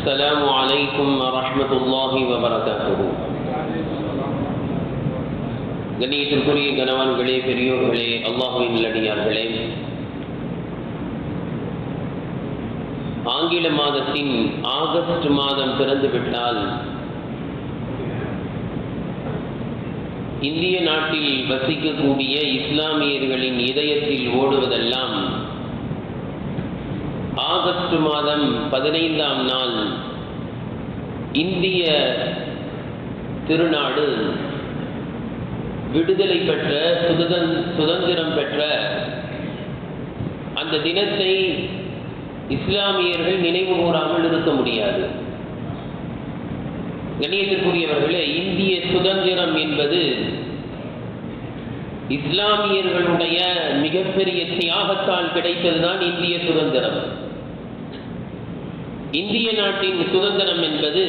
السلام عليكم ورحمة الله وبركاته கண்ணியத்திற்குரிய கணவான்களே பெரியோர்களே அல்லாஹுவின் நல்லடியார்களே ஆங்கில மாதத்தின் ஆகஸ்ட் மாதம் பிறந்துவிட்டால் இந்திய நாட்டில் வசிக்கக்கூடிய இஸ்லாமியர்களின் இதயத்தில் ஓடுவதெல்லாம் ஆகஸ்ட் மாதம் பதினைந்தாம் நாள் இந்திய திருநாடு விடுதலை பெற்ற சுதந்திர சுதந்திரம் பெற்ற அந்த தினத்தை இஸ்லாமியர்கள் நினைவு கூறாமல் இருக்க முடியாது. கணியத்திற்குரியவர்களே இந்திய சுதந்திரம் என்பது இஸ்லாமியர்களுடைய மிகப்பெரிய தியாகத்தால் கிடைத்ததுதான் இந்திய சுதந்திரம். இந்திய நாட்டின் சுதந்திரம் என்பது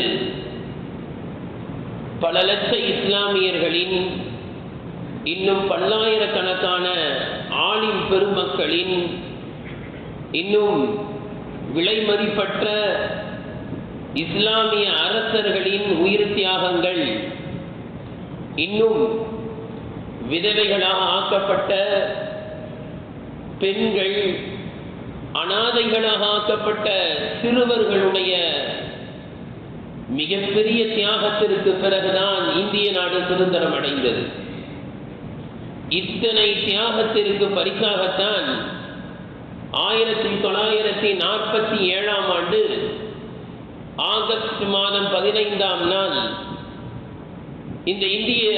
பல லட்ச இஸ்லாமியர்களின் இன்னும் பல்லாயிரக்கணக்கான ஆளின் பெருமக்களின் இன்னும் விலைமதிப்பற்ற இஸ்லாமிய அரசர்களின் உயிர் தியாகங்கள் இன்னும் விதவைகளாக ஆக்கப்பட்ட பெண்கள் அனாதைகளாக ஆக்கப்பட்ட சிறுவர்களுடைய மிகப்பெரிய தியாகத்திற்கு பிறகுதான் இந்திய நாடு சுதந்திரம் அடைந்தது. இத்தனை தியாகத்திற்கு பரிசாகத்தான் ஆயிரத்தி தொள்ளாயிரத்தி நாற்பத்தி ஏழாம் ஆண்டு ஆகஸ்ட் மாதம் பதினைந்தாம் நாள் இந்த இந்திய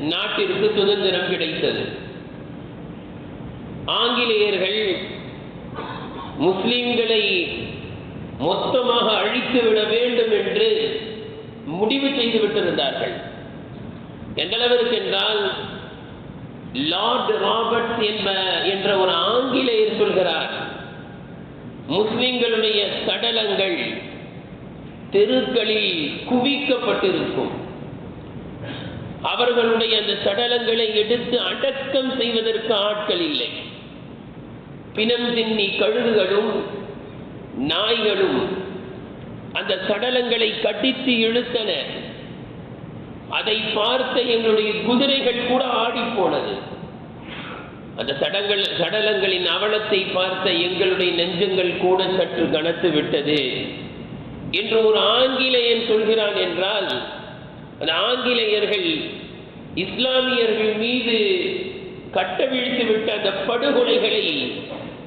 நாட்டிற்கு சுதந்திரம் கிடைத்தது. ஆங்கிலேயர்கள் முஸ்லிம்களை மொத்தமாக அழித்து விட வேண்டும் என்று முடிவு செய்து விட்டிருந்தார்கள். எந்தளவிற்கு என்றால் லார்ட் ராபர்ட்ஸ் என்ப என்ற ஒரு ஆங்கிலேயர் சொல்கிறார் முஸ்லிம்களுடைய சடலங்கள் தெருக்களில் குவிக்கப்பட்டிருக்கும். அவர்களுடைய அந்த சடலங்களை எடுத்து அடக்கம் செய்வதற்கு ஆட்கள் இல்லை. பிணம் தின்னி கழுகுகளும் நாய்களும் அந்த சடலங்களை கட்டித்து இழுத்தன. அதை பார்த்த எங்களுடைய குதிரைகள் கூட ஆடி போனது. அந்த சடங்கள் சடலங்களின் அவலத்தை பார்த்த எங்களுடைய நெஞ்சங்கள் கூட சற்று கனத்து விட்டது. என்று ஒரு ஆங்கிலேயன் சொல்கிறான் என்றால் அந்த ஆங்கிலேயர்கள் இஸ்லாமியர்கள் மீது கட்டவிழ்த்து விட்ட அந்த படுகொலைகளை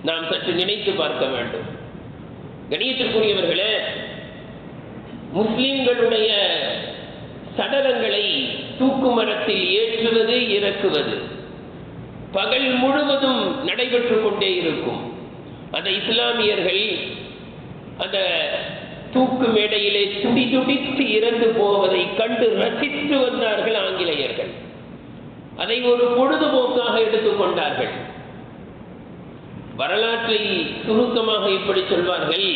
நாம் சற்று நினைத்து பார்க்க வேண்டும். கணியத்திற்குரியவர்களே முஸ்லிம்களுடைய சடலங்களை தூக்கு மரத்தில் ஏற்றுவது இறக்குவது பகல் முழுவதும் நடைபெற்று கொண்டே இருக்கும். அந்த இஸ்லாமியர்கள் அந்த தூக்கு மேடையிலே துடி துடித்து இறந்து போவதை கண்டு ரசித்து வந்தார்கள் ஆங்கிலேயர்கள். அதை ஒரு பொழுதுபோக்காக எடுத்துக்கொண்டார்கள் வரலாற்றை சுருக்கமாக இப்படி சொல்வார்கள்.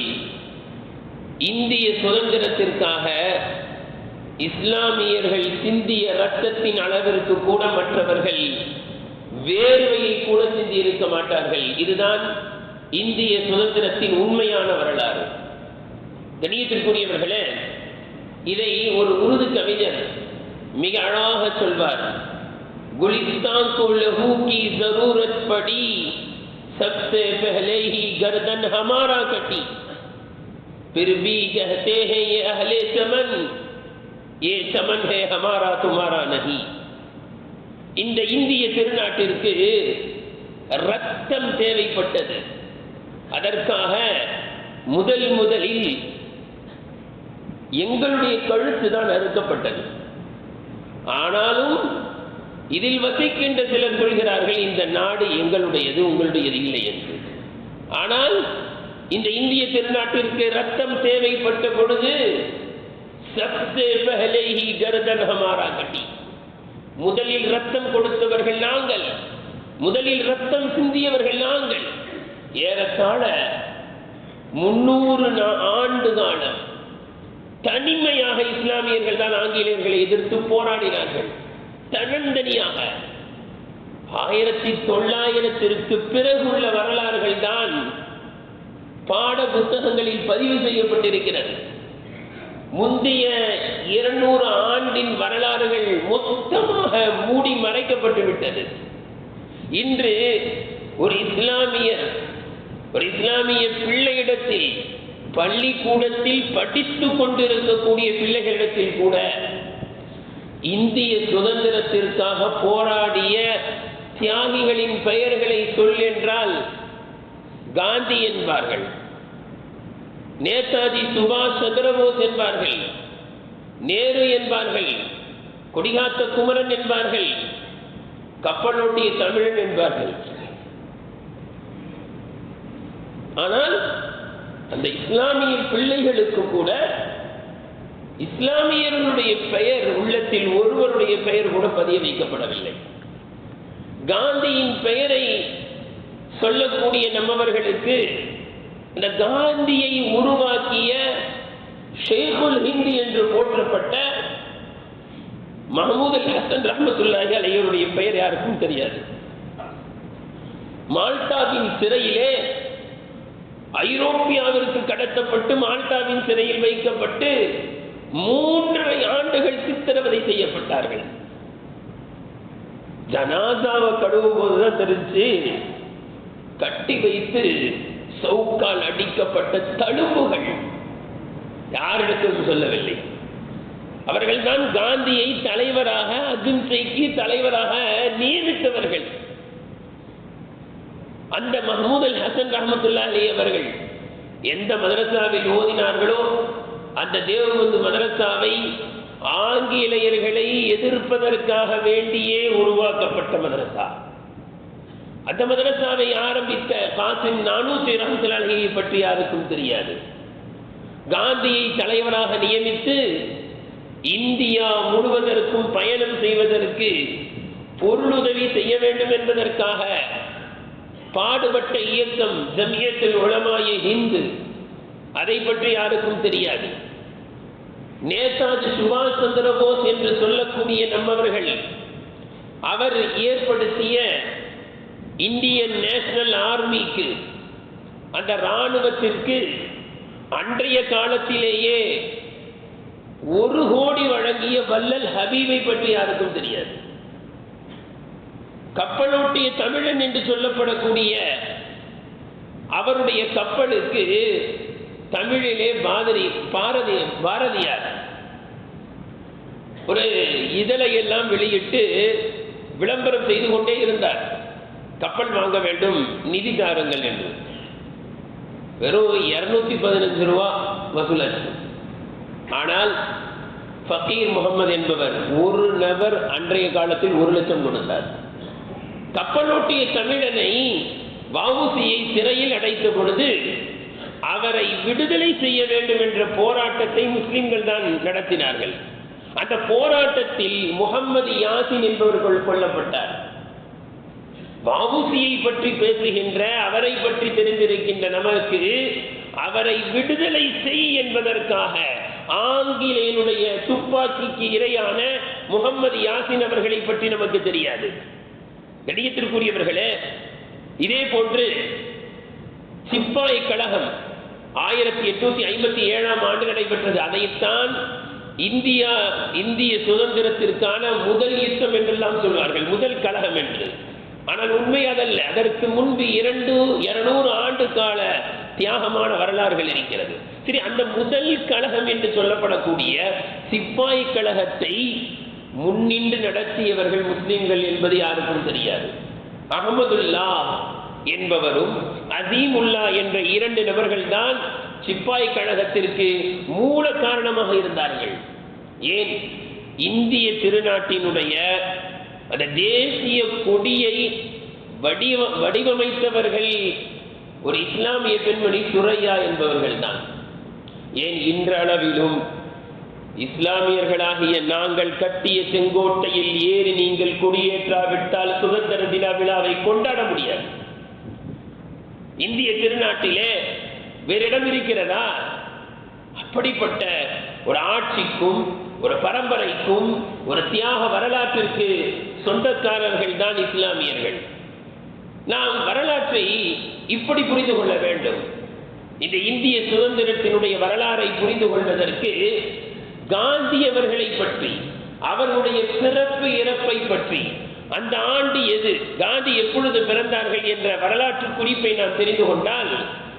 இந்திய சுதந்திரத்திற்காக இஸ்லாமியர்கள் சிந்திய ரத்தத்தின் அளவிற்கு கூட மற்றவர்கள் வேர்வையை கூட சிந்தி இருக்க மாட்டார்கள். இதுதான் இந்திய சுதந்திரத்தின் உண்மையான வரலாறு. கணியத்திற்குரியவர்களே இதை ஒரு உருது கவிஞர் மிக அழகாக சொல்வார். குலிஸ்தான் को लहू की जरूरत पड़ी सबसे पहले ही गर्दन हमारा कटी फिर भी कहते हैं ये अहले चमन ये चमन है हमारा तुम्हारा नहीं இந்த இந்திய திருநாட்டிற்கு ரத்தம் தேவைப்பட்டது அதற்காக முதல் முதலில் எங்களுடைய கழுத்து தான் அறுக்கப்பட்டது ஆனாலும் இதில் வசிக்கின்ற சிலர் சொல்கிறார்கள் இந்த நாடு எங்களுடையது உங்களுடையது இல்லை என்று. ஆனால் இந்த இந்திய திருநாட்டிற்கு ரத்தம் தேவைப்பட்ட பொழுது சப்சே பஹலேஹி கர்தன் ஹமாரா கட்டி. முதலில் ரத்தம் கொடுத்தவர்கள் நாங்கள் முதலில் ரத்தம் சிந்தியவர்கள் நாங்கள். ஏறத்தாழ முன்னூறு ஆண்டு காலம் தனிமையாக இஸ்லாமியர்கள் தான் ஆங்கிலேயர்களை எதிர்த்து போராடினார்கள். தன்னந்தனியாக. ஆயிரத்தி தொள்ளாயிரத்திற்கு பிறகுள்ள வரலாறுகள் தான் பாட புத்தகங்களில் பதிவு செய்யப்பட்டிருக்கிறது. முந்தைய இருநூறு ஆண்டின் வரலாறுகள் மொத்தமாக மூடி மறைக்கப்பட்டு விட்டது. இன்று ஒரு இஸ்லாமிய ஒரு இஸ்லாமிய பிள்ளையிடத்தில் பள்ளிக்கூடத்தில் படித்து கொண்டிருக்கக்கூடிய பிள்ளைகளிடத்தில் கூட இந்திய சுதந்திரத்திற்காக போராடிய தியாகிகளின் பெயர்களை சொல் என்றால் காந்தி என்பார்கள். நேதாஜி சுபாஷ் சந்திரபோஸ் என்பார்கள். நேரு என்பார்கள். கொடிகாத்த குமரன் என்பார்கள். கப்பலோட்டிய தமிழன் என்பார்கள். ஆனால் அந்த இஸ்லாமிய பிள்ளைகளுக்கு கூட இஸ்லாமியர்களுடைய பெயர் உள்ளத்தில் ஒருவருடைய பெயர் கூட பதிய வைக்கப்படவில்லை. காந்தியின் பெயரை சொல்லக்கூடிய நம்மவர்களுக்கு இந்த காந்தியை உருவாக்கிய ஷேகுல் ஹிந்தி என்று போற்றப்பட்ட மஹமூத் அல் ஹசன் ரஹமத்துல்லாஹி அலையருடைய பெயர் யாருக்கும் தெரியாது. மால்டாவின் சிறையிலே ஐரோப்பியாவிற்கு கடத்தப்பட்டு மால்டாவின் சிறையில் வைக்கப்பட்டு மூன்றரை ஆண்டுகள் சித்திரவதை செய்யப்பட்டார்கள். ஜனாசாவை கழுவும் போதுதான் தெரிஞ்சு கட்டி வைத்து சவுக்கால் அடிக்கப்பட்ட தழும்புகள் யாரிடத்திலும் சொல்லவில்லை. அவர்கள் தான் காந்தியை தலைவராக அகிம்சைக்கு தலைவராக நியமித்தவர்கள். அந்த மஹமூத் அல் ஹசன் ரஹமத்துல்லா அலி அவர்கள் எந்த மதரசாவில் ஓதினார்களோ அந்த தேவபந்து மதரசாவை ஆங்கிலேயர்களை எதிர்ப்பதற்காக வேண்டியே உருவாக்கப்பட்ட மதரசா அந்த மதரசாவை ஆரம்பித்த காசிம் நானூத்தி ரஹமத்துல்லாஹியை பற்றி யாருக்கும் தெரியாது. காந்தியை தலைவராக நியமித்து இந்தியா முழுவதற்கும் பயணம் செய்வதற்கு பொருளுதவி செய்ய வேண்டும் என்பதற்காக பாடுபட்ட இயக்கம் ஜமியத்தில் உளமாய ஹிந்து அதை பற்றி யாருக்கும் தெரியாது. நேதாஜி சுபாஷ் சந்திர போஸ் என்று சொல்லக்கூடிய நம்மவர்கள் அவர் ஏற்படுத்திய இந்தியன் நேஷனல் ஆர்மிக்கு அந்த இராணுவத்திற்கு அன்றைய காலத்திலேயே ஒரு கோடி வழங்கிய வல்லல் ஹபீபை பற்றி யாருக்கும் தெரியாது. கப்பலோட்டிய தமிழன் என்று சொல்லப்படக்கூடிய அவருடைய கப்பலுக்கு தமிழிலே பாரதி பாரதி பாரதியார். ஒரு இதழை எல்லாம் வெளியிட்டு விளம்பரம் செய்து கொண்டே இருந்தார். கப்பல் வாங்க வேண்டும் நிதி தாருங்கள் என்று. வெறும் இருநூத்தி பதினஞ்சு ரூபா வசூலாச்சு. ஆனால் ஃபக்கீர் முகமது என்பவர் ஒரு நபர் அன்றைய காலத்தில் ஒரு லட்சம் கொடுத்தார். கப்பலோட்டிய தமிழனை வவுசியை சிறையில் அடைத்த பொழுது அவரை விடுதலை செய்ய வேண்டும் என்ற போராட்டத்தை முஸ்லிம்கள் தான் நடத்தினார்கள். அந்த போராட்டத்தில் முகம்மது யாசின் என்பவர்கள் கொல்லப்பட்டார். வவுசியை பற்றி பேசுகின்ற அவரை பற்றி தெரிந்திருக்கின்ற நமக்கு அவரை விடுதலை செய் என்பதற்காக ஆங்கிலேயனுடைய துப்பாக்கிக்கு இரையான முகம்மது யாசின் அவர்களை பற்றி நமக்கு தெரியாது. கணியத்திற்குரியவர்களே இதே போன்று சிப்பாய் கழகம் ஆயிரத்தி எட்நூத்தி ஐம்பத்தி ஏழாம் ஆண்டு நடைபெற்றது. அதைத்தான் இந்தியா இந்திய சுதந்திரத்திற்கான முதல் யுத்தம் என்றெல்லாம் சொல்வார்கள். முதல் கழகம் என்று. ஆனால் உண்மை அதல்ல. அதற்கு முன்பு இரண்டு இருநூறு ஆண்டு கால தியாகமான வரலாறுகள் இருக்கிறது. சரி அந்த முதல் கழகம் என்று சொல்லப்படக்கூடிய சிப்பாய் கழகத்தை முன்னின்று நடத்தியவர்கள் முஸ்லிம்கள் என்பது யாருக்கும் தெரியாது. அகமதுல்லா என்பவரும் அதீமுல்லா என்ற இரண்டு நபர்கள்தான் சிப்பாய் கழகத்திற்கு மூல காரணமாக இருந்தார்கள். ஏன்? இந்திய திருநாட்டினுடைய அந்த தேசிய கொடியை வடிவ வடிவமைத்தவர்கள் ஒரு இஸ்லாமிய பெண்மணி சுரையா என்பவர்கள் தான் ஏன்? இன்றளவிலும் இஸ்லாமியர்களாகிய நாங்கள் கட்டிய செங்கோட்டையில் ஏறி நீங்கள் கொடியேற்றாவிட்டால் சுதந்திர தின விழாவை கொண்டாட முடியாது. இந்திய திருநாட்டிலே வேறு இடம் இருக்கிறதா? அப்படிப்பட்ட ஒரு ஆட்சிக்கும் ஒரு பரம்பரைக்கும் ஒரு தியாக வரலாற்றிற்கு சொந்தக்காரர்கள் தான் இஸ்லாமியர்கள். நாம் வரலாற்றை இப்படி புரிந்து கொள்ள வேண்டும். இந்த இந்திய சுதந்திரத்தினுடைய வரலாறை புரிந்து கொள்வதற்கு காந்தி அவர்களை பற்றி அவருடைய பிறப்பு இறப்பை பற்றி அந்த ஆண்டு எது காந்தி எப்பொழுது பிறந்தார்கள் என்ற வரலாற்று குறிப்பை நாம் தெரிந்து கொண்டால்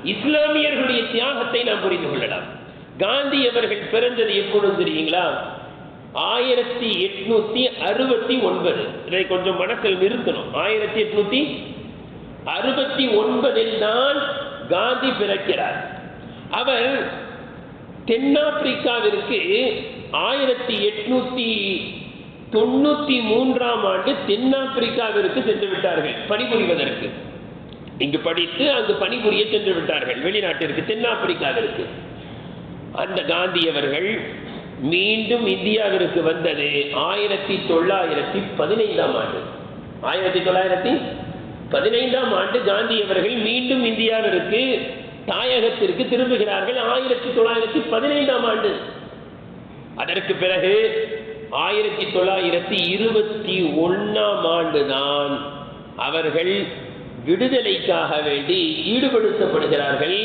இஸ்லாமியர்களுடைய தியாகத்தை நாம் புரிந்து கொள்ளலாம். காந்தி அவர்கள் பிறந்தது எப்பொழுது தெரியுங்களா? ஆயிரத்தி எட்நூத்தி அறுபத்தி ஒன்பது. இதை கொஞ்சம் மனசில் நிறுத்தணும். ஆயிரத்தி எட்நூத்தி அறுபத்தி ஒன்பதில் தான் காந்தி பிறக்கிறார். அவர் தென்னாப்பிரிக்காவிற்கு ஆயிரத்தி எட்நூத்தி தொண்ணூத்தி மூன்றாம் ஆண்டு தென்னாப்பிரிக்காவிற்கு சென்று விட்டார்கள் பணிபுரிவதற்கு. இங்கு படித்து அங்கு பணிபுரிய சென்று விட்டார்கள் வெளிநாட்டிற்கு தென்னாப்பிரிக்காவிற்கு. அந்த காந்தி அவர்கள் மீண்டும் இந்தியாவிற்கு வந்தது ஆயிரத்தி தொள்ளாயிரத்தி பதினைந்தாம் ஆண்டு. ஆயிரத்தி தொள்ளாயிரத்தி பதினைந்தாம் ஆண்டு காந்தி அவர்கள் மீண்டும் இந்தியாவிற்கு தாயகத்திற்கு திரும்புகிறார்கள் ஆயிரத்தி தொள்ளாயிரத்தி பதினைந்தாம் ஆண்டு. அதற்கு பிறகு ஆயிரத்தி தொள்ளாயிரத்தி இருபத்தி ஒன்றாம் ஆண்டு தான் அவர்கள் விடுதலைக்காக வேண்டி ஈடுபடுத்தப்படுகிறார்கள்.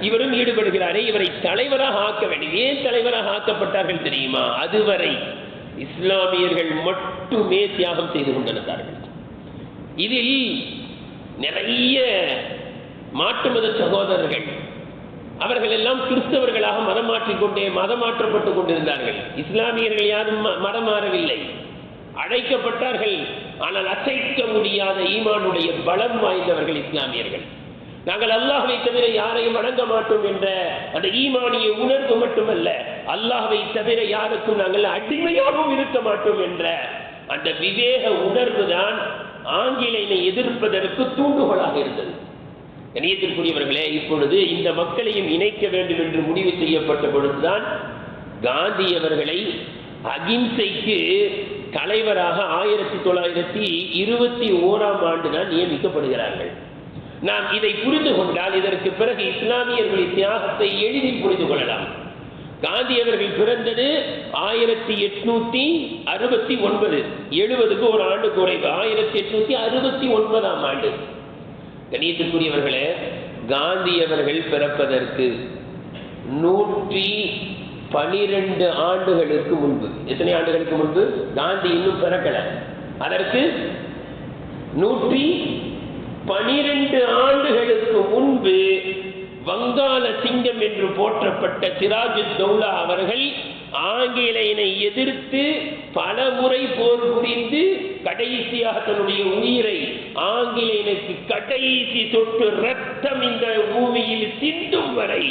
இவரும் ஈடுபடுகிறாரே இவரை தலைவராக ஆக்க வேண்டும். ஏன் தலைவராக ஆக்கப்பட்டார்கள் தெரியுமா? அதுவரை இஸ்லாமியர்கள் மட்டுமே தியாகம் செய்து கொண்டிருந்தார்கள். இதில் நிறைய மாற்று மத சகோதரர்கள் அவர்கள் எல்லாம் கிறிஸ்தவர்களாக மதம் மாற்றிக்கொண்டே மதம் மாற்றப்பட்டு கொண்டிருந்தார்கள். இஸ்லாமியர்கள் யாரும் மதம் மாறவில்லை. அழைக்கப்பட்டார்கள். ஆனால் அசைக்க முடியாத ஈமானுடைய பலம் வாய்ந்தவர்கள் இஸ்லாமியர்கள். நாங்கள் அல்லாஹை தவிர யாரையும் வணங்க மாட்டோம் என்ற அந்த ஈமானிய உணர்வு மட்டுமல்ல அல்லாஹை தவிர யாருக்கும் நாங்கள் அடிமையாகவும் இருக்க மாட்டோம் என்ற அந்த விவேக உணர்வு தான் ஆங்கிலேயனை எதிர்ப்பதற்கு தூண்டுகோலாக இருந்தது. கணியத்திற்குரியவர்களே இப்பொழுது இந்த மக்களையும் இணைக்க வேண்டும் என்று முடிவு செய்யப்பட்ட பொழுதுதான் காந்தி அவர்களை அகிம்சைக்கு தலைவராக ஆயிரத்தி தொள்ளாயிரத்தி இருபத்தி ஓராம் ஆண்டு தான் நியமிக்கப்படுகிறார்கள். நாம் இதை புரிந்து கொண்டால் இதற்கு பிறகு இஸ்லாமியர்களின் தியாகத்தை எளிதில் புரிந்து கொள்ளலாம். காந்தி அவர்கள் பிறந்தது ஆயிரத்தி எட்நூத்தி அறுபத்தி ஒன்பது எழுபதுக்கு ஒரு ஆண்டு குறைவு. ஆயிரத்தி எட்நூத்தி அறுபத்தி ஒன்பதாம் ஆண்டு. கணியத்துக்குரியவர்களே காந்தி அவர்கள் பிறப்பதற்கு நூற்றி பனிரெண்டு ஆண்டுகளுக்கு முன்பு. எத்தனை ஆண்டுகளுக்கு முன்பு? காந்தி இன்னும் பிறக்கல. அதற்கு நூற்றி பனிரெண்டு ஆண்டுகளுக்கு முன்பு வங்காள சிங்கம் என்று போற்றப்பட்ட சிராஜு தௌலா அவர்கள் ஆங்கிலேயனை எதிர்த்து பல முறை போர் புரிந்து கடைசியாக தன்னுடைய உயிரை ஆங்கிலேயனுக்கு கடைசி சொட்டு ரத்தம் இந்த பூமியில் சிந்தும் வரை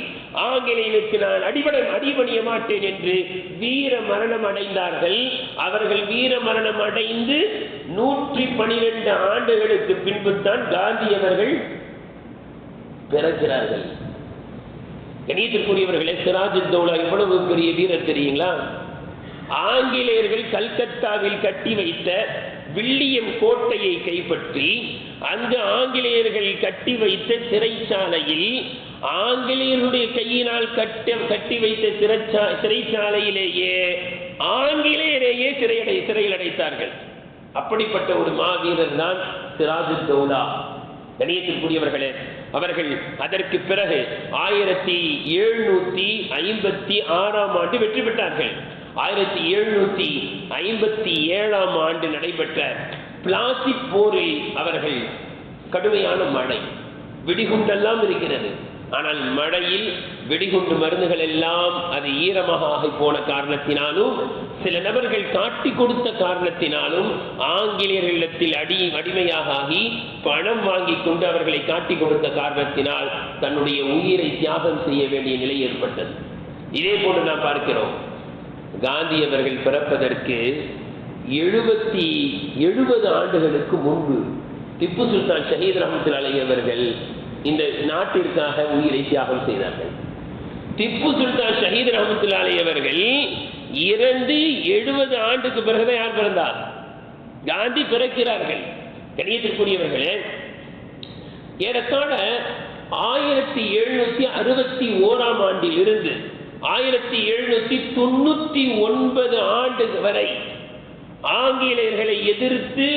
ஆங்கிலேயனுக்கு நான் அடிபட அடிபணிய மாட்டேன் என்று வீர மரணம் அடைந்தார்கள். அவர்கள் வீர மரணம் அடைந்து நூற்றி பனிரெண்டு ஆண்டுகளுக்கு பின்புதான் காந்தி அவர்கள் பிறக்கிறார்கள். கணியத்திற்குரியவர்களே சிராஜ் தௌலா எவ்வளவு பெரிய வீரர் தெரியுங்களா? ஆங்கிலேயர்கள் கல்கத்தாவில் கட்டி வைத்த வில்லியம் கோட்டையை கைப்பற்றி அந்த ஆங்கிலேயர்கள் கட்டி வைத்த சிறைச்சாலையில் ஆங்கிலேயருடைய கையினால் கட்ட கட்டி வைத்த சிறைச்சா சிறைச்சாலையிலேயே ஆங்கிலேயரையே சிறையடை சிறையில் அடைத்தார்கள் அப்படிப்பட்ட ஒரு மாவீரர் தான் சிராஜு தௌலா. கணியத்திற்குரியவர்களே அவர்கள் அதற்கு பிறகு ஆயிரத்தி எழுநூத்தி ஐம்பத்தி ஆறாம் ஆண்டு வெற்றி பெற்றார்கள். ஆயிரத்தி எழுநூத்தி ஐம்பத்தி ஏழாம் ஆண்டு நடைபெற்ற பிளாஸ்டிக் போரில் அவர்கள் கடுமையான மழை வெடிகுண்டெல்லாம் இருக்கிறது. ஆனால் மழையில் வெடிகுண்டு மருந்துகள் எல்லாம் அது ஈரமாக ஆகி போன காரணத்தினாலும் சில நபர்கள் காட்டி கொடுத்த காரணத்தினாலும் ஆங்கிலேயர்களிடத்தில் அடி அடிமையாக ஆகி பணம் வாங்கி கொண்டு அவர்களை காட்டி கொடுத்த காரணத்தினால் தன்னுடைய உயிரை தியாகம் செய்ய வேண்டிய நிலை ஏற்பட்டது. இதே போன்று நாம் பார்க்கிறோம். காந்தி அவர்கள் பிறப்பதற்கு எழுபத்தி எழுபது ஆண்டுகளுக்கு முன்பு திப்பு சுல்தான் ஷஹீத் ரஹமத்துல் அலி அவர்கள் இந்த நாட்டிற்காக உயிரை தியாகம் செய்தார்கள். திப்பு சுல்தான் ஷஹீத் ரஹமத்துல் அலி அவர்கள் இறந்து எழுபது ஆண்டுக்கு பிறகுதான் யார் பிறந்தார்? காந்தி பிறக்கிறார்கள். கணியத்திற்குரியவர்களே ஏறத்தாழ ஆயிரத்தி எழுநூத்தி அறுபத்தி ஓராம் ஆண்டில் இருந்து ஆயிரத்தி எழுநூத்தி தொண்ணூத்தி ஒன்பது ஆண்டு வரை ஆங்கிலேயர்களை எதிர்த்து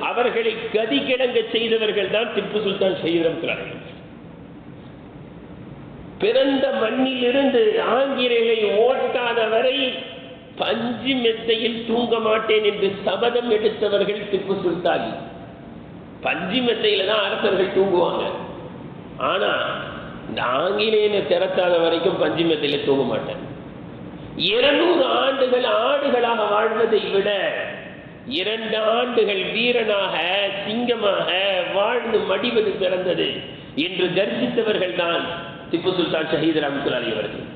அவர்களை கதி கிடங்க செய்தவர்கள் தான் திப்பு சுல்தான் செய்திருக்கிறார்கள் பிறந்த மண்ணில் இருந்து ஆங்கிலேயர்களை ஓட்டாத வரை பஞ்சு மெத்தையில் தூங்க மாட்டேன் என்று சபதம் எடுத்தவர்கள் திப்பு சுல்தான். பஞ்சு மெத்தையில தான் அரசர்கள் தூங்குவாங்க. ஆனா இந்த ஆங்கிலேயனை திறத்தாத வரைக்கும் பஞ்சு தூங்க மாட்டேன். இருநூறு ஆண்டுகள் ஆடுகளாக வாழ்வதை விட இரண்டு ஆண்டுகள் வீரனாக சிங்கமாக வாழ்ந்து மடிவது பிறந்தது என்று தரிசித்தவர்கள் தான் திப்பு சுல்தான் ஷஹீத் ரஹமத்துல்லாஹி அவர்கள்.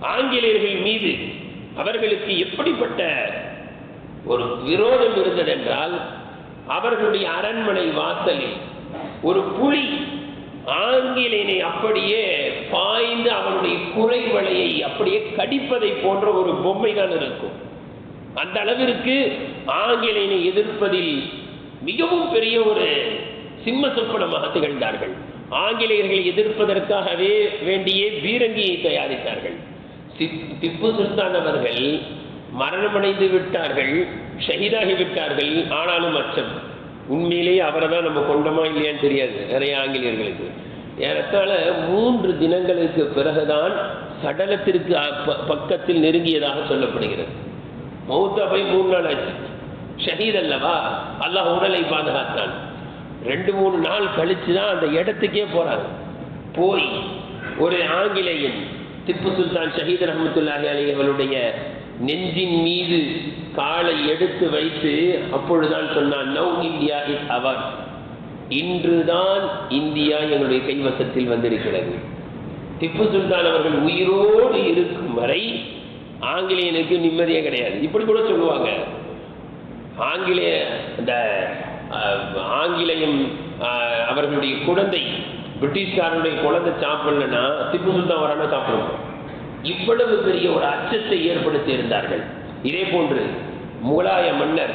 ஆங்கிலேயர்கள் மீது அவர்களுக்கு எப்படிப்பட்ட ஒரு விரோதம் இருந்ததென்றால் அவர்களுடைய அரண்மனை வாசலில் ஒரு புலி ஆங்கிலேயனை அப்படியே பாய்ந்து அவனுடைய குறைவலையை அப்படியே கடிப்பதை போன்ற ஒரு பொம்மை தான் இருக்கும். அந்த அளவிற்கு ஆங்கிலேயனை எதிர்ப்பதில் மிகவும் பெரிய ஒரு சிம்ம சொப்பனமாக திகழ்ந்தார்கள். ஆங்கிலேயர்களை எதிர்ப்பதற்காகவே வேண்டிய பீரங்கியை தயாரித்தார்கள். திப்- திப்பு சுல்தான் அவர்கள் மரணமடைந்து விட்டார்கள் ஷஹீதாகி விட்டார்கள் ஆனாலும் அச்சம். உண்மையிலேயே அவரை தான் நம்ம கொண்டோமா இல்லையான்னு தெரியாது. நிறைய ஆங்கிலேயர்களுக்கு. ஏறத்தாழ மூன்று தினங்களுக்கு பிறகுதான் சடலத்திற்கு பக்கத்தில் நெருங்கியதாக சொல்லப்படுகிறது. மௌத்தா போய் மூணு நாள் ஆச்சு. ஷஹீத் அல்லவா? அல்லாஹ் உடலை பாதுகாத்தான். ரெண்டு மூணு நாள் கழிச்சு தான் அந்த இடத்துக்கே போறாங்க போய் ஒரு ஆங்கிலேயன் திப்பு சுல்தான் ஷஹீத் ரஹமத்துல்லாஹி அலி அவருடைய நெஞ்சின் மீது காலை எடுத்து வைத்து அப்பொழுதுதான் சொன்னான் நவ் இந்தியா இஸ் அவர் இன்றுதான் இந்தியா எங்களுடைய கைவசத்தில் வந்திருக்கிறது. திப்பு சுல்தான் அவர்கள் உயிரோடு இருக்கும் வரை ஆங்கிலேயனுக்கு நிம்மதியே கிடையாது. இப்படி கூட சொல்லுவாங்க. ஆங்கிலேய இந்த ஆங்கிலேயம் அஹ், அவர்களுடைய குழந்தை பிரிட்டிஷ்காரனுடைய குழந்தை சாப்பிடலன்னா திப்பு சுல்தான் வரானா சாப்பிடுவோம் இவ்வளவு பெரிய ஒரு அச்சத்தை ஏற்படுத்தி இருந்தார்கள் இதே போன்று முகலாய மன்னர்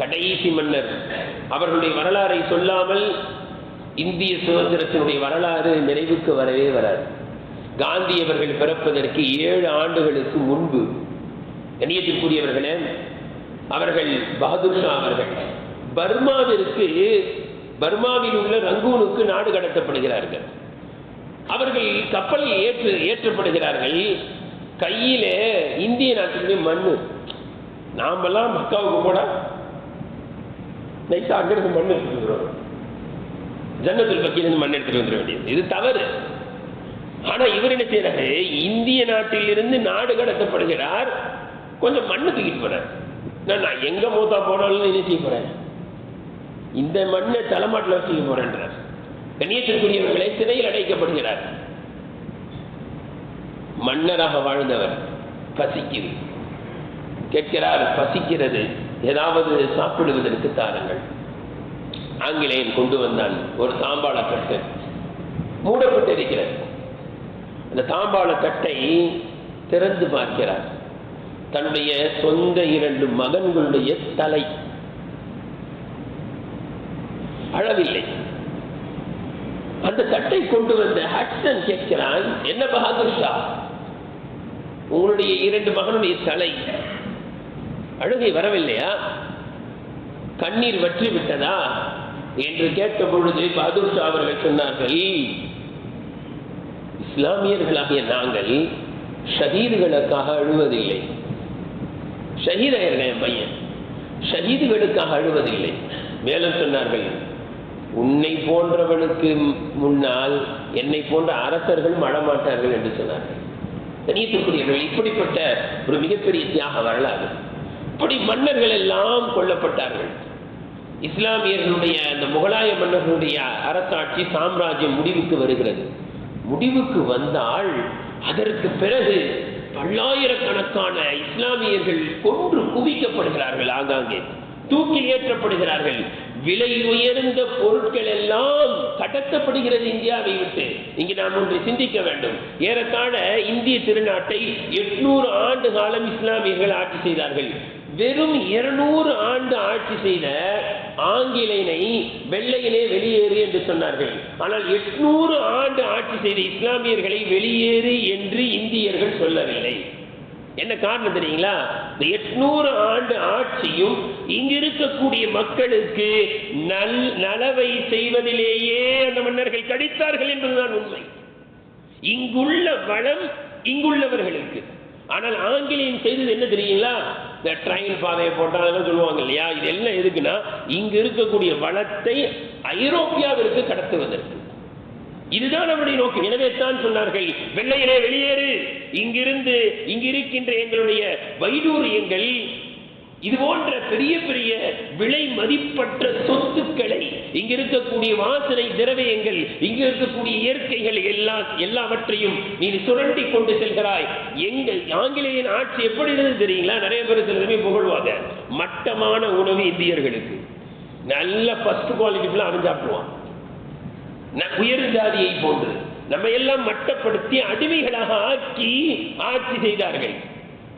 கடைசி மன்னர் அவர்களுடைய வரலாறை சொல்லாமல் இந்திய சுதந்திரத்தினுடைய வரலாறு நினைவுக்கு வரவே வராது. காந்தி அவர்கள் பிறப்பதற்கு ஏழு ஆண்டுகளுக்கு முன்பு கண்ணியத்திற்குரியவர்களே அவர்கள் பகதூர் ஷா அவர்கள் பர்மாவிற்கு பர்மாவில் உள்ள ரங்கூனுக்கு நாடு கடத்தப்படுகிறார்கள். அவர்கள் கப்பலில் ஏற்று ஏற்றப்படுகிறார்கள். கையிலே இந்திய நாட்டிலே மண்ணு. நாமெல்லாம் மக்காவுக்கு போட நைட்டா அங்கிருந்து மண் எடுத்துட்டு வந்துடுவோம் ஜன்னத்தில் பக்கியிலிருந்து மண் எடுத்துட்டு வந்துட வேண்டியது. இது தவறு. ஆனா இவர் என்ன செய்யறாரு இந்திய நாட்டிலிருந்து நாடு கடத்தப்படுகிறார். கொஞ்சம் மண்ணு தூக்கிட்டு போறார். நான் நான் எங்க மூத்தா போனாலும் என்ன செய்ய போறேன்? இந்த மண்ணை தலைமாட்டில் வச்சுக்க போறேன்றார். கண்ணியத்திற்குரியவர்களை சிறையில் அடைக்கப்படுகிறார். மன்னராக வாழ்ந்தவர் பசிக்குது. கேட்கிறார் பசிக்கிறது. ஏதாவது சாப்பிடுவதற்கு தாருங்கள். ஆங்கிலேயன் கொண்டு வந்தான் ஒரு தாம்பாள தட்டு. மூடப்பட்டு இருக்கிறது அந்த தாம்பாள தட்டை திறந்து பார்க்கிறார். தன்னுடைய சொந்த இரண்டு மகன்களுடைய தலை. அழவில்லை அந்த தட்டை கொண்டு வந்த ஹட்சன் கேட்கிறான் என்ன பகதூர் ஷா? உங்களுடைய இரண்டு மகனுடைய தலை அழுகை வரவில்லையா? கண்ணீர் வற்றி விட்டதா என்று கேட்ட பொழுது பகதூர் ஷா அவர்கள் சொன்னார்கள் இஸ்லாமியர்களாகிய நாங்கள் ஷஹீதுகளுக்காக அழுவதில்லை. ஷஹீதாயிருக்கேன் என் பையன். ஷஹீதுகளுக்காக அழுவதில்லை. மேலும் சொன்னார்கள் உன்னை போன்றவனுக்கு முன்னால் என்னை போன்ற அரசர்கள் மடமாட்டார்கள் என்று சொன்னார்கள் கணியத்திற்குரியவர்கள் இப்படிப்பட்ட ஒரு மிகப்பெரிய தியாக வரலாறு. இப்படி மன்னர்கள் எல்லாம் கொல்லப்பட்டார்கள். இஸ்லாமியர்களுடைய அந்த முகலாய மன்னர்களுடைய அரசாட்சி சாம்ராஜ்யம் முடிவுக்கு வருகிறது. முடிவுக்கு வந்தால் அதற்கு பிறகு பல்லாயிரக்கணக்கான இஸ்லாமியர்கள் கொன்று குவிக்கப்படுகிறார்கள் ஆங்காங்கே. தூக்கில் ஏற்றப்படுகிறார்கள். விலை உயர்ந்த பொருட்கள் எல்லாம் கடத்தப்படுகிறது இந்தியாவை விட்டு. இங்கு நாம் ஒன்றை சிந்திக்க வேண்டும். ஏறத்தாழ இந்திய திருநாட்டை எட்நூறு ஆண்டு காலம் இஸ்லாமியர்கள் ஆட்சி செய்தார்கள். வெறும் இருநூறு ஆண்டு ஆட்சி செய்த ஆங்கிலேயனை வெள்ளையிலே வெளியேறு என்று சொன்னார்கள். ஆனால் எட்நூறு ஆண்டு ஆட்சி செய்த இஸ்லாமியர்களை வெளியேறு என்று இந்தியர்கள் சொல்லவில்லை. என்ன காரணம் தெரியுங்களா? இந்த எட்நூறு ஆண்டு ஆட்சியும் இங்கு இருக்கக்கூடிய மக்களுக்கு நல் நலவை செய்வதிலேயே அந்த மன்னர்கள் கடித்தார்கள் என்பதுதான் உண்மை. இங்குள்ள வளம் இங்குள்ளவர்களுக்கு. ஆனால் ஆங்கிலேயம் செய்தது என்ன தெரியுங்களா? இந்த ட்ரெயின் பாதையை போட்டால் அதெல்லாம் சொல்லுவாங்க இல்லையா? இது எல்லாம் எதுக்குன்னா இங்கு இருக்கக்கூடிய வளத்தை ஐரோப்பியாவிற்கு கடத்துவதற்கு. இதுதான் நம்முடைய நோக்கம். எனவே தான் சொன்னார்கள் வெள்ளையரே வெளியேறு. இங்கிருந்து இங்கிருக்கின்ற எங்களுடைய வைடூரியங்கள் இது போன்ற பெரிய பெரிய விலை மதிப்பற்ற சொத்துக்களை இங்க இருக்கக்கூடிய வாசனை திரவியங்கள் இங்க இருக்கக்கூடிய இயற்கைகள் எல்லா எல்லாவற்றையும் நீ சுரண்டி கொண்டு செல்கிறாய். எங்கள் ஆங்கிலேயன் ஆட்சி எப்படி இருந்தது தெரியுங்களா? நிறைய பேர் சிலருமே புகழ்வாங்க. மட்டமான உணவு இந்தியர்களுக்கு. நல்ல ஃபர்ஸ்ட் குவாலிட்டி அவன் சாப்பிடுவான். உயர் ஜாதியை போன்று. நம்ம எல்லாம் மட்டப்படுத்தி அடிமைகளாக ஆக்கி ஆட்சி செய்தார்கள்.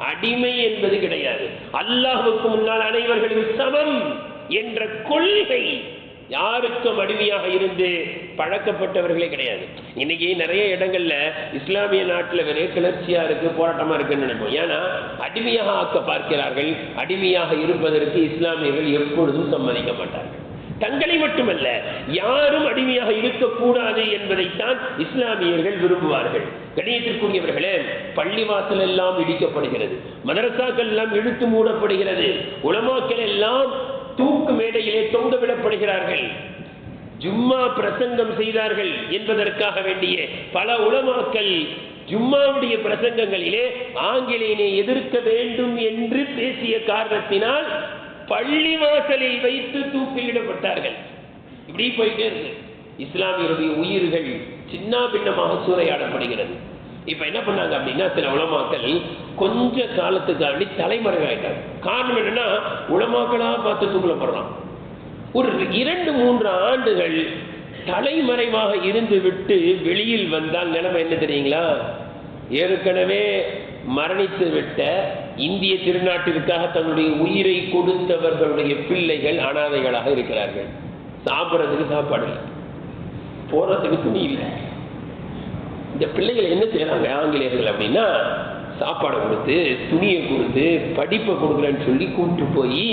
அடிமை என்பது கிடையாது. அல்லாஹுக்கு முன்னால் அனைவர்களும் சமம் என்ற கொள்கை யாருக்கும் அடிமையாக இருந்து பழக்கப்பட்டவர்களே கிடையாது. இன்னைக்கு நிறைய இடங்கள்ல இஸ்லாமிய நாட்டில் ஒரே கிளர்ச்சியா இருக்கு போராட்டமா இருக்குன்னு நினைப்போம். ஏன்னா அடிமையாக ஆக்க பார்க்கிறார்கள் அடிமையாக இருப்பதற்கு இஸ்லாமியர்கள் எப்பொழுதும் சம்மதிக்க மாட்டார்கள். தங்களை மட்டுமல்ல யாரும் அடிமையாக இருக்கக்கூடாது என்பதைத்தான் இஸ்லாமியர்கள் விரும்புவார்கள். கணியத்திற்குரியவர்களே பள்ளிவாசல் எல்லாம் இடிக்கப்படுகிறது மதரசாக்கள் எல்லாம் இழுத்து மூடப்படுகிறது உலமாக்கள் எல்லாம் தூக்கு மேடையிலே தொங்க விடப்படுகிறார்கள் ஜும்மா பிரசங்கம் செய்தார்கள் என்பதற்காக வேண்டிய பல உலமாக்கள் ஜும்மாவுடைய பிரசங்கங்களிலே ஆங்கிலேயனை எதிர்க்க வேண்டும் என்று பேசிய காரணத்தினால் பள்ளி வாசலில் வைத்து தூக்கிலிடப்பட்டார்கள் இப்படி போயிட்டே இருக்கு. இஸ்லாமியருடைய உயிர்கள் சின்ன பின்னமாக சூறையாடப்படுகிறது. இப்ப என்ன பண்ணாங்க அப்படின்னா சில உலமாக்கள் கொஞ்ச காலத்துக்காண்டி தலைமறைவாயிட்டாங்க காரணம் என்னன்னா உலமாக்களா பார்த்து தூக்கலப்படுறான் ஒரு இரண்டு மூன்று ஆண்டுகள் தலைமறைவாக இருந்து விட்டு வெளியில் வந்தால் நிலைமை என்ன தெரியுங்களா? ஏற்கனவே மரணித்து விட்ட இந்திய திருநாட்டிற்காக தன்னுடைய உயிரை கொடுத்தவர்களுடைய பிள்ளைகள் அனாதைகளாக இருக்கிறார்கள். சாப்பிட்றதுக்கு சாப்பாடு இல்லை. போறதுக்கு துணி இல்லை. இந்த பிள்ளைகள் என்ன செய்யறாங்க ஆங்கிலேயர்கள் அப்படின்னா சாப்பாடை கொடுத்து துணியை கொடுத்து படிப்பை கொடுக்குறேன்னு சொல்லி கூப்பிட்டு போய்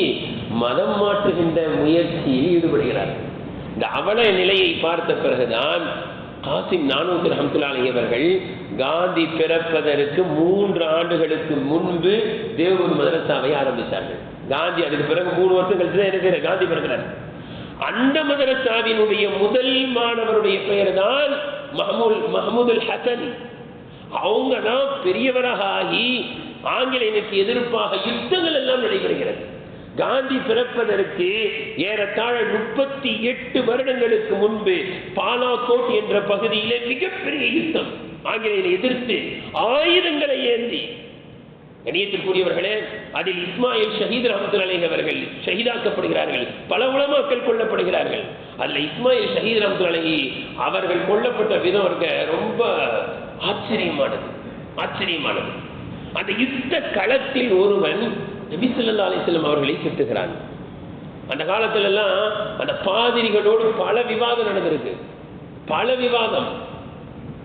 மதம் மாற்றுகின்ற முயற்சியில் ஈடுபடுகிறார்கள். இந்த அவல நிலையை பார்த்த பிறகுதான் காசிம் நானூத்தி ரஹமத்துல்லாஹி அவர்கள் காந்தி பிறப்பதற்கு மூன்று ஆண்டுகளுக்கு முன்பு தேவூர் மதரசாவை ஆரம்பித்தார்கள். காந்தி அதுக்கு பிறகு மூணு வருஷம் கழிச்சு தான் என்ன காந்தி பிறக்கிறார். அந்த மதரசாவினுடைய முதல் மாணவருடைய பெயர் தான் மஹமூல் மஹமூதுல் ஹசன். அவங்க தான் பெரியவராக ஆகி ஆங்கிலேயனுக்கு எதிர்ப்பாக யுத்தங்கள் எல்லாம் நடைபெறுகிறது. காந்தி பிறப்பதற்கு ஏறத்தாழ முப்பத்தி எட்டு வருடங்களுக்கு முன்பு பாலாகோட் என்ற பகுதியிலே மிகப்பெரிய யுத்தம் ஆங்கிலேயரை எதிர்த்து ஆயுதங்களை ஏந்தி. கணியத்திற்குரியவர்களே அதில் இஸ்மாயில் ஷஹீத் ரஹமத்துல்லாஹி அவர்கள் ஷஹீதாக்கப்படுகிறார்கள் பல உலமாக்கள் கொல்லப்படுகிறார்கள். அதில் இஸ்மாயில் ஷஹீத் ரஹமத்துல்லாஹி அவர்கள் கொல்லப்பட்ட விதம் இருக்க ரொம்ப ஆச்சரியமானது ஆச்சரியமானது. அந்த யுத்த களத்தில் ஒருவன் நபி சொல்லா அலிஸ்லம் அவர்களை திட்டுகிறான் அந்த காலத்துல எல்லாம் அந்த பாதிரிகளோடு பல விவாதம் நடந்திருக்கு. பல விவாதம்.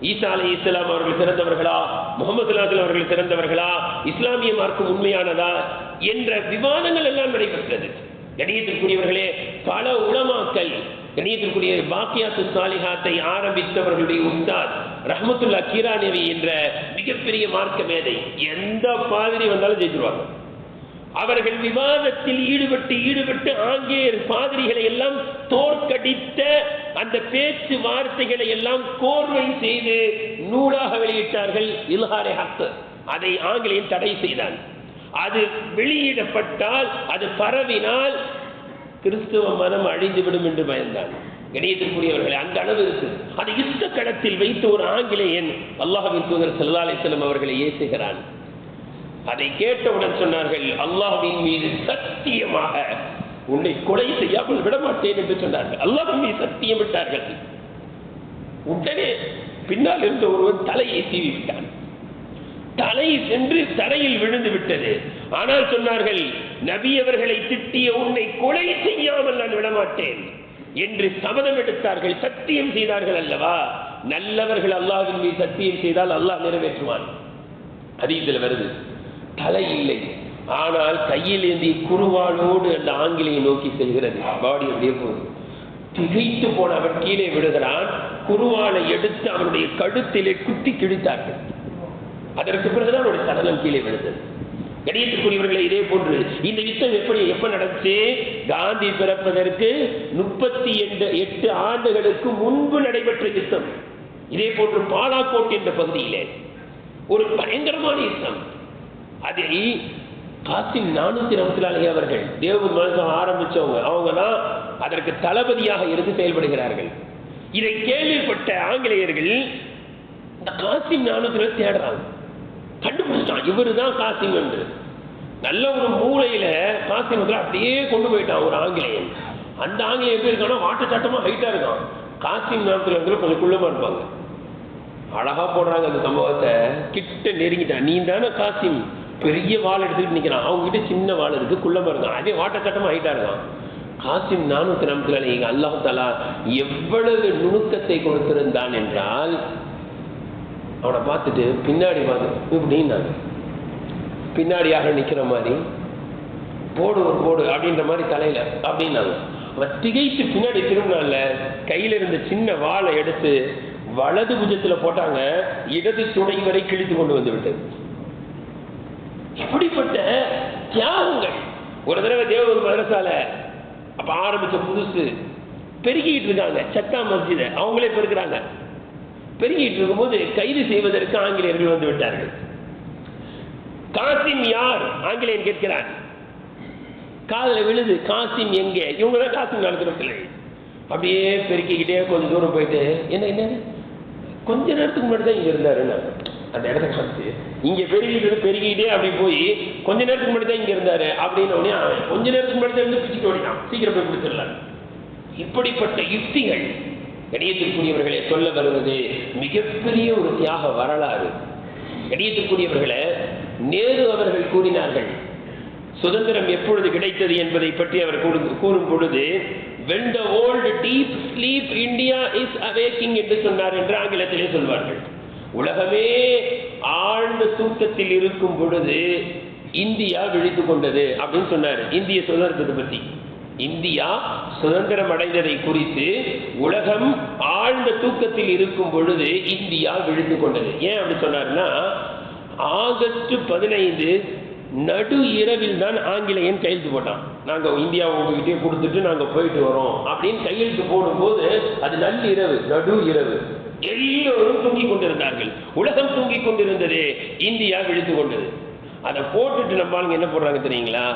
ஈசா அலி இஸ்லாம் அவர்கள் சிறந்தவர்களா முகமது அவர்கள் சிறந்தவர்களா இஸ்லாமிய மார்க்கம் உண்மையானதா? என்ற விவாதங்கள் எல்லாம் நடைபெற்றது. கணியத்திற்குரியவர்களே பல உலமாக்கள் கணியத்திற்குரிய பாக்கியாத்து சாலிஹாத்தை ஆரம்பித்தவர்களுடைய உஸ்தாத் ரஹமத்துல்லா கீரானேவி என்ற மிகப்பெரிய மார்க்க மேதை. எந்த பாதிரி வந்தாலும் ஜெயிச்சிருவாங்க. அவர்கள் விவாதத்தில் ஈடுபட்டு ஈடுபட்டு ஆங்கிலேயர் பாதிரிகளை எல்லாம் தோற்கடித்த அந்த பேச்சு வார்த்தைகளை எல்லாம் கோர்வை செய்து நூலாக வெளியிட்டார்கள் இல்ஹாரே ஹக்கு. அதை ஆங்கிலேயன் தடை செய்தான். அது வெளியிடப்பட்டால் அது பரவினால் கிறிஸ்துவ மதம் அழிந்துவிடும் என்று பயந்தான். கணியத்திற்குரியவர்களே அந்த அளவு இருக்கு. அதை யுத்த களத்தில் வைத்து ஒரு ஆங்கிலேயன் அல்லாஹின் தூதர் செல்லாலை செல்லும் அவர்களை ஏசுகிறான். அதை கேட்டவுடன் சொன்னார்கள் அல்லாஹ்வின் மீது சத்தியமாக உன்னை கொலை செய்யாமல் விடமாட்டேன் என்று சொன்னார்கள். அல்லாஹ்வின் மீது சத்தியம் விட்டார்கள். உடனே பின்னால் இருந்த ஒருவன் தலையை சீவி விட்டான் தலை சென்று தரையில் விழுந்து விட்டது. ஆனால் சொன்னார்கள் நபி அவர்களை திட்டிய உன்னை கொலை செய்யாமல் நான் விடமாட்டேன் என்று சபதம் எடுத்தார்கள். சத்தியம் செய்தார்கள் அல்லவா? நல்லவர்கள் அல்லாஹ்வின் மீது சத்தியம் செய்தால் அல்லாஹ் நிறைவேற்றுவான். அது இதில் வருது. தலை இல்லை ஆனால் கையில் ஏந்திய குருவாளோடு அந்த ஆங்கிலேயை நோக்கி செல்கிறது. பாடி அப்படியே போகுது. திகைத்து போன அவன் கீழே விடுகிறான் குருவாளை எடுத்து அவனுடைய கழுத்திலே குத்தி கிழித்தார்கள். அதற்கு பிறகுதான் அவனுடைய சடலம் கீழே விழுந்தது. கணியத்துக்குரியவர்களே இதே போன்று இந்த யுத்தம் எப்படி எப்ப நடந்துச்சு? காந்தி பிறப்பதற்கு முப்பத்தி எட்டு எட்டு ஆண்டுகளுக்கு முன்பு நடைபெற்ற யுத்தம். இதே போன்று பாலாக்கோட் என்ற பகுதியிலே. ஒரு பயங்கரமான யுத்தம். அதை காசிம் நானூத்தி இருபத்தி அவர்கள் தேவபூர் மனசம் ஆரம்பிச்சவங்க. அவங்க தான் அதற்கு தளபதியாக இருந்து செயல்படுகிறார்கள். இதை கேள்விப்பட்ட ஆங்கிலேயர்கள் இந்த காசிம் நானூத்தி தேடுறாங்க கண்டுபிடிச்சான் இவரு தான் காசிம் என்று. நல்ல ஒரு மூளையில காசிம் அப்படியே கொண்டு போயிட்டான் ஒரு ஆங்கிலேயன். அந்த ஆங்கிலேயன் எப்படி இருக்கானா வாட்ட ஹைட்டாக ஹைட்டா இருக்கான். காசிம் நானூத்தி கொஞ்சம் குள்ளமாக இருப்பாங்க. அழகா போடுறாங்க அந்த சம்பவத்தை. கிட்ட நெருங்கிட்டான். நீ தானே காசிம்? பெரிய வாள் எடுத்துக்கிட்டு நிக்கிறான். அவங்க கிட்ட சின்ன வாள் இருக்கு. குள்ளமாக இருக்கான் அதே வாட்டச்சட்டமா ஹைட்டா இருக்கான் காசிம் நானூத்தி நமக்கு நீங்கள் அல்லாஹ் எவ்வளவு நுணுக்கத்தை கொடுத்திருந்தான் என்றால் அவனை பார்த்துட்டு பின்னாடி பார்த்து இப்படின்னாங்க பின்னாடியாக நிக்கிற மாதிரி போடு ஒரு போடு அப்படின்ற மாதிரி தலையில அப்படின்னாங்க அவன் திகைத்து பின்னாடி திரும்பினால கையில இருந்த சின்ன வாளை எடுத்து வலது புஜத்துல போட்டாங்க இடது துணை வரை கிழித்து கொண்டு வந்து விட்டது. இப்படிப்பட்ட தியாகங்கள். ஒரு தடவை தேவகுரு மதரசால அப்ப ஆரம்பிச்ச புதுசு பெருகிட்டு இருக்காங்க. சட்டா மஸ்ஜித. அவங்களே பெருக்கிறாங்க பெருகிட்டு இருக்கும்போது கைது செய்வதற்கு ஆங்கிலேயர்கள் வந்து விட்டார்கள். காசிம் யார்? ஆங்கிலேயன் கேட்கிறார் காதில் விழுது காசிம் எங்கே? இவங்க தான் காசிம் நடத்துறதுல அப்படியே பெருக்கிக்கிட்டே கொஞ்சம் தூரம் போயிட்டு என்ன என்ன? கொஞ்ச நேரத்துக்கு முன்னாடி தான் இங்க இருந்தாருன்னு அந்த இடத்த காமிச்சு இங்கே பெருகிட்டு பெருகிட்டே அப்படி போய் கொஞ்ச நேரத்துக்கு முன்னாடி தான் இங்கே இருந்தாரு. அப்படின்னு உடனே கொஞ்ச நேரத்துக்கு முன்னாடி தான் இருந்து பிடிச்சிட்டு ஓடினான் சீக்கிரம் போய் கொடுத்துடலாம். இப்படிப்பட்ட யுக்திகள் கணியத்திற்குரியவர்களே சொல்ல வருவது மிகப்பெரிய ஒரு தியாக வரலாறு. கணியத்திற்குரியவர்களை நேரு அவர்கள் கூறினார்கள் சுதந்திரம் எப்பொழுது கிடைத்தது என்பதை பற்றி அவர் கூறும் பொழுது when old deep sleep India is is awaking என்று சொன்னார் என்று ஆங்கிலத்திலே சொல்வார்கள். உலகமே ஆழ்ந்த தூக்கத்தில் இருக்கும் பொழுது இந்தியா விழித்து கொண்டது அப்படின்னு சொன்னார். இந்திய சுதந்திரத்தை பற்றி இந்தியா சுதந்திரம் அடைந்ததை குறித்து உலகம் ஆழ்ந்த தூக்கத்தில் இருக்கும் பொழுது இந்தியா விழுந்து கொண்டது. ஏன் அப்படி சொன்னார்னா ஆகஸ்ட் பதினைந்து நடு இரவில் தான் ஆங்கிலேயன் கையெழுத்து போட்டான். நாங்க இந்தியா உங்ககிட்டயே கொடுத்துட்டு நாங்க போயிட்டு வரோம் அப்படின்னு கையெழுத்து போடும்போது அது நல்ல இரவு நடு இரவு. எல்லோரும் தூங்கி கொண்டிருந்தார்கள். உலகம் தூங்கி கொண்டிருந்தது. இந்தியா விழுத்து கொண்டது. அதை போட்டுட்டு நம்ம என்ன போடுறாங்க தெரியுங்களா?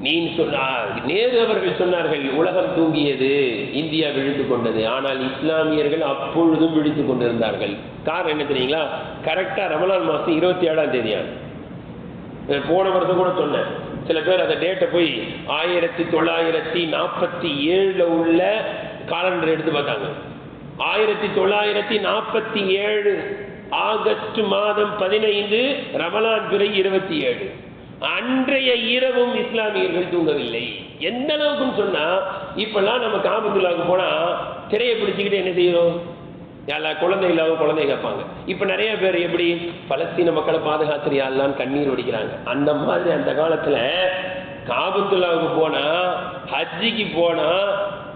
நீ சொன்னா நேரு அவர்கள் சொன்னார்கள் உலகம் தூங்கியது இந்தியா விழித்துக் கொண்டது. ஆனால் இஸ்லாமியர்கள் அப்பொழுதும் விழித்து கொண்டிருந்தார்கள். காரணம் என்ன தெரியுங்களா? கரெக்டா ரமலான் மாதம் இருபத்தி ஏழாம் தேதியான போன வருஷம் கூட சொன்னேன். சில பேர் அந்த டேட்டை போய் ஆயிரத்தி தொள்ளாயிரத்தி நாற்பத்தி ஏழில் உள்ள காலண்டர் எடுத்து பார்த்தாங்க. ஆயிரத்தி தொள்ளாயிரத்தி நாற்பத்தி ஏழு ஆகஸ்ட் மாதம் பதினைந்து ரமலான் பிறை இருபத்தி ஏழு. அன்றைய இரவும் இஸ்லாமியர்கள் தூங்கவில்லை. எந்த அளவுக்குன்னு சொன்னா இப்பெல்லாம் நம்ம காமத்துலாவுக்கு போனா திரையை பிடிச்சுக்கிட்டு என்ன செய்யறோம் குழந்தை இல்லாத குழந்தை கேட்பாங்க. இப்ப நிறைய பேர் எப்படி? பலஸ்தீன மக்களை பாதுகாத்துறியாலாம் கண்ணீர் வடிக்கிறாங்க? அந்த மாதிரி அந்த காலத்துல காபத்துல்லாவுக்கு போனா ஹஜ்ஜிக்கு போனா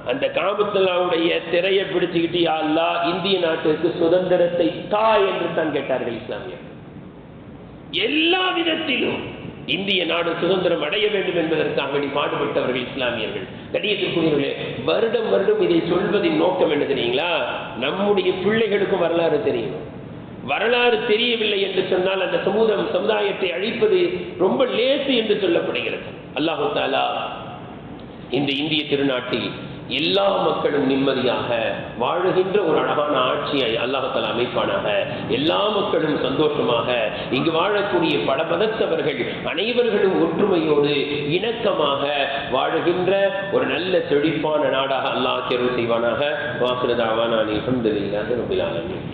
அந்த காபத்துல்லாவுடைய திரையை பிடிச்சுக்கிட்டு யா அல்லாஹ் இந்திய நாட்டிற்கு சுதந்திரத்தை தா என்று தான் கேட்டார்கள் இஸ்லாமியர் எல்லா விதத்திலும் இந்திய நாடு சுதந்திரம் அடைய வேண்டும் என்பதற்காக வேண்டி பாடுபட்டவர்கள் இஸ்லாமியர்கள். கடியத்திற்குரியவர்களே வருடம் வருடம் இதை சொல்வதின் நோக்கம் என்ன தெரியுங்களா? நம்முடைய பிள்ளைகளுக்கும் வரலாறு தெரியும். வரலாறு தெரியவில்லை என்று சொன்னால் அந்த சமூகம் சமுதாயத்தை அழிப்பது ரொம்ப லேசு என்று சொல்லப்படுகிறது. அல்லாஹு தாலா இந்த இந்திய திருநாட்டில் எல்லா மக்களும் நிம்மதியாக வாழுகின்ற ஒரு அழகான ஆட்சியை அல்லாஹால அமைப்பானாக. எல்லா மக்களும் சந்தோஷமாக இங்கு வாழக்கூடிய பல மதத்தவர்கள் அனைவர்களும் ஒற்றுமையோடு இணக்கமாக வாழுகின்ற ஒரு நல்ல செழிப்பான நாடாக அல்லாஹ் தேர்வு செய்வானாக. வாசுரதாவான அலமதுல்லாஹி ரபில் ஆலமீன்.